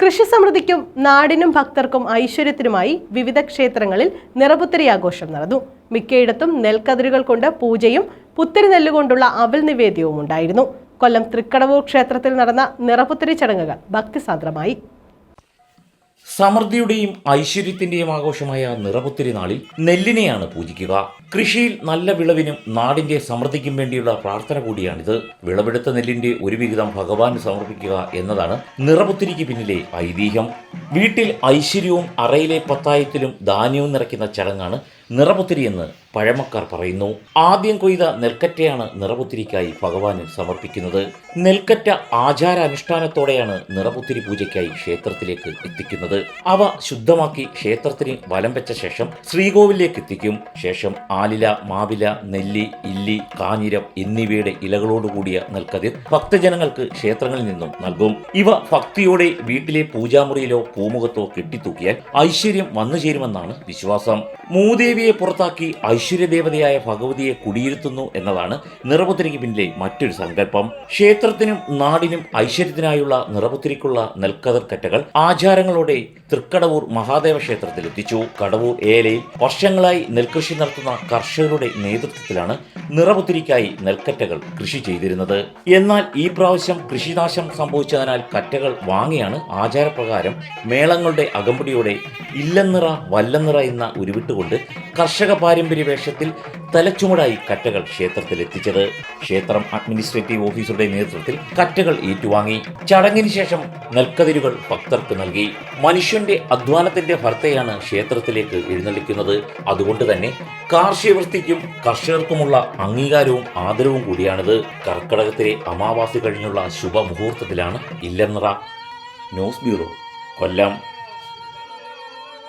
കൃഷി സമൃദ്ധിക്കും നാടിനും ഭക്തർക്കും ഐശ്വര്യത്തിനുമായി വിവിധ ക്ഷേത്രങ്ങളിൽ നിറപുത്തരി ആഘോഷം നടന്നു. മിക്കയിടത്തും നെൽക്കതിരുകൾ കൊണ്ട് പൂജയും പുത്തരി നെല്ലുകൊണ്ടുള്ള അവൽ നിവേദ്യവും ഉണ്ടായിരുന്നു കൊല്ലം തൃക്കടവൂർ ക്ഷേത്രത്തിൽ നടന്ന നിറപുത്തരി ചടങ്ങുകൾ ഭക്തിസാന്ദ്രമായി. സമൃദ്ധിയുടെയും ഐശ്വര്യത്തിന്റെയും ആഘോഷമായ നിറപുത്തിരി നാളിൽ നെല്ലിനെയാണ് പൂജിക്കുക. കൃഷിയിൽ നല്ല വിളവിനും നാടിന്റെ സമൃദ്ധിക്കും വേണ്ടിയുള്ള പ്രാർത്ഥന കൂടിയാണിത്. വിളവെടുത്ത നെല്ലിന്റെ ഒരു വിഹിതം ഭഗവാന് സമർപ്പിക്കുക എന്നതാണ് നിറപുത്തിരിക്ക് പിന്നിലെ ഐതിഹ്യം. വീട്ടിൽ ഐശ്വര്യവും അറയിലെ പത്തായത്തിലും ധാന്യവും നിറയ്ക്കുന്ന ചടങ്ങാണ് നിറപുത്തിരി എന്ന് പഴമക്കാർ പറയുന്നു ആദ്യം കൊയ്ത നെൽക്കറ്റയാണ് നിറപുത്തിരിക്കായി ഭഗവാന് സമർപ്പിക്കുന്നത്. നെൽക്കറ്റ ആചാരാനുഷ്ഠാനത്തോടെയാണ് നിറപുത്തിരി പൂജയ്ക്കായി ക്ഷേത്രത്തിലേക്ക് എത്തിക്കുന്നത്. അവ ശുദ്ധമാക്കി ക്ഷേത്രത്തിന് വലം വെച്ച ശേഷം ശ്രീകോവിലേക്ക് എത്തിക്കും. ശേഷം ആലില മാവില നെല്ലി ഇല്ലി കാഞ്ഞിരം എന്നിവയുടെ ഇലകളോടുകൂടിയ നെൽക്കതിർ ഭക്തജനങ്ങൾക്ക് ക്ഷേത്രങ്ങളിൽ നിന്നും നൽകും. ഇവ ഭക്തിയോടെ വീട്ടിലെ പൂജാമുറിയിലോ പൂമുഖത്തോ കെട്ടിത്തൂക്കിയാൽ ഐശ്വര്യം വന്നു ചേരുമെന്നാണ് വിശ്വാസം. മൂദേവിയെ പുറത്താക്കി ഐശ്വര്യദേവതയായ ഭഗവതിയെ കുടിയിരുത്തുന്നു എന്നതാണ് നിറപുത്തിരിക്ക് പിന്നിലെ മറ്റൊരു സങ്കല്പം. ക്ഷേത്രത്തിനും നാടിനും ഐശ്വര്യത്തിനായുള്ള നിറപുത്തിരിക്കുള്ള നെൽക്കതിർക്കറ്റകൾ ആചാരങ്ങളോടെ തൃക്കടവൂർ മഹാദേവ ക്ഷേത്രത്തിൽ എത്തിച്ചു. കടവൂർ ഏലയിൽ വർഷങ്ങളായി നെൽകൃഷി നടത്തുന്ന കർഷകരുടെ നേതൃത്വത്തിലാണ് നിറപുത്തിരിക്കായി നെൽക്കറ്റകൾ കൃഷി ചെയ്തിരുന്നത്. എന്നാൽ ഈ പ്രാവശ്യം കൃഷിനാശം സംഭവിച്ചതിനാൽ കറ്റകൾ വാങ്ങിയാണ് ആചാരപ്രകാരം മേളങ്ങളുടെ അകമ്പടിയോടെ ഇല്ലന്നിറ വല്ലന്നിറ എന്ന ഉരുവിട്ടുകൊണ്ട് കർഷക പാരമ്പര്യ വേഷത്തിൽ തലച്ചുമടായി കറ്റകൾ ക്ഷേത്രത്തിൽ എത്തിച്ചത് ക്ഷേത്രം അഡ്മിനിസ്ട്രേറ്റീവ് ഓഫീസറുടെ നേതൃത്വത്തിൽ കറ്റകൾ ഏറ്റുവാങ്ങി. ചടങ്ങിന് ശേഷം നെൽക്കതിരുകൾ ഭക്തർക്ക് നൽകി. മനുഷ്യന്റെ അധ്വാനത്തിന്റെ ഭർത്തയാണ് ക്ഷേത്രത്തിലേക്ക് എഴുന്നള്ളിക്കുന്നത്. അതുകൊണ്ട് തന്നെ കാർഷികവൃത്തിക്കും കർഷകർക്കുമുള്ള അംഗീകാരവും ആദരവും കൂടിയാണിത്. കർക്കടകത്തിലെ അമാവാസി കഴിഞ്ഞുള്ള ശുഭമുഹൂർത്തത്തിലാണ് ഇല്ലെന്നറ. ന്യൂസ് ബ്യൂറോ കൊല്ലം.